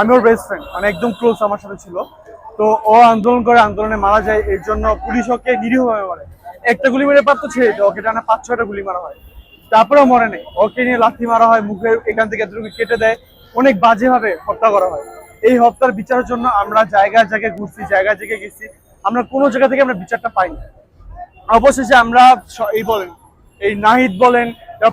আমি ওর best friend মানে একদম ক্লোজ আমার সাথে ছিল। তো ও আন্দোলন করে আন্দোলনে মারা যায়, এর জন্য পুলিশ ওকে নিরীহভাবে মারে। একটা গুলি মেরে পারতো ছেড়ে দিত, ওকে টানা পাঁচ, ছয়টা গুলি মারা হয়। তারপরেও মরে নেই। ওকে নিয়ে লাথি মারা হয়, মুখে এখান থেকে এতটুকু কেটে দেয়। অনেক বাজেভাবে হত্যা করা হয়। এই হত্যার বিচারের জন্য আমরা জায়গায় জায়গায় ঘুরছি, জায়গায় জায়গায় গেছি। আমরা কোনো জায়গা থেকে আমরা বিচারটা পাইনি। অবশেষে আমরা এই বলেন এই নাহিদ বলেন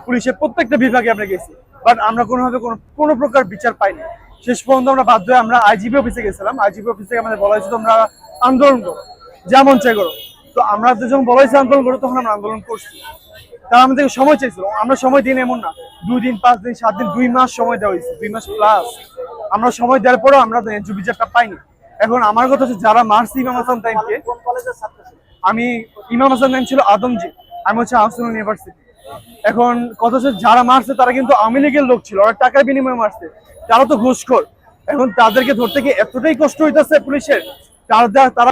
পুলিশের প্রত্যেকটা বিভাগে আমরা গেছি। বাট আমরা কোনোভাবে কোনো কোনো প্রকার বিচার পাইনি। শেষ পর্যন্ত আমরা বাধ্য হয়ে আমরা আইজিপি অফিসে গেছিলাম। আইজিপি অফিস থেকে আমাদের বলা হয়েছে, তোমরা আন্দোলন করো। যেমন চাই করো। তো আমরা যখন বলা হয়েছে আন্দোলন করো, তখন আমরা আন্দোলন করছি। তারা আমাদের সময় চাইছিল আমরা সময় দিন এমন না। দুই দিন, পাঁচ দিন, সাত দিন, দুই মাস সময় দেওয়া হয়েছে। দুই মাস প্লাস আমরা সময় দেওয়ার পরেও আমরা ন্যায্য বিচারটা পাইনি। এখন আমার কথা হচ্ছে, যারা মারছে ইমাম হাসান তাইমকে, আমি, ইমাম হাসান নাম ছিল আদমজি। আমি হচ্ছে আহসান ইউনিভার্সিটি এখন কথা হচ্ছে যারা মারছে তারা কিন্তু আওয়ামী লীগের লোক ছিল ওরা টাকার বিনিময়ে মারছে। তারা তো ঘুষখোর। এখন তাদেরকে ধরতে গিয়ে এতটাই কষ্ট হইতেছে পুলিশের? তারা তারা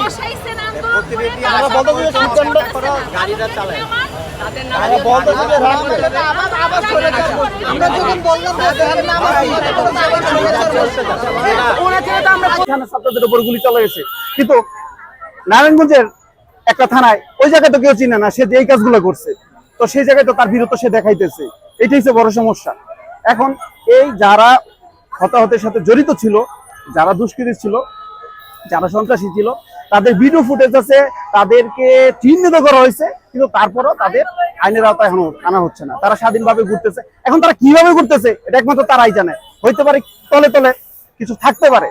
ছাত্রদের উপর গুলি চলে গেছে কিন্তু নারায়ণগঞ্জের একটা থানায়, ওই জায়গায় তো কেউ চিনে না, সে যে এই কাজগুলো করছে। তো সেই জায়গায় তো তার বীরত্ব সে দেখাইতেছে। এটাই হচ্ছে বড় সমস্যা। এখন এই যারা হতাহতের সাথে জড়িত ছিল, যারা দুষ্কৃতী ছিল, যারা সন্ত্রাসী ছিল, তাদের ভিডিও ফুটেজ আছে, তাদেরকে চিহ্নিত করা হয়েছে, কিন্তু তারপরও তাদের আইনের আওতায় এখনও আনা হচ্ছে না। তারা স্বাধীনভাবে ঘুরতেছে। এখন তারা কীভাবে ঘুরতেছে, এটা একমাত্র তারাই জানে। হইতে পারে তলে তলে কিছু থাকতে পারে।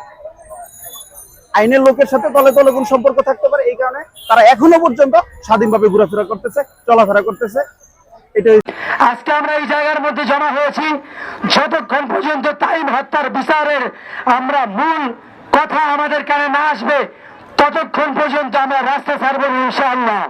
আইনের লোকের সাথে তলে তলে কোন সম্পর্ক থাকতে পারে, এই কারণে তারা এখনও পর্যন্ত স্বাধীনভাবে ঘোরাফেরা করতেছে, চলাফেরা করতেছে। আজকে আমরা এই জায়গার মধ্যে জমা হয়েছি। যতক্ষণ পর্যন্ত তাইম হত্যার বিচারের আমরা মূল কথা আমাদের কানে না আসবে, ততক্ষণ পর্যন্ত আমরা রাস্তা ছাড়বো ইনশাল্লাহ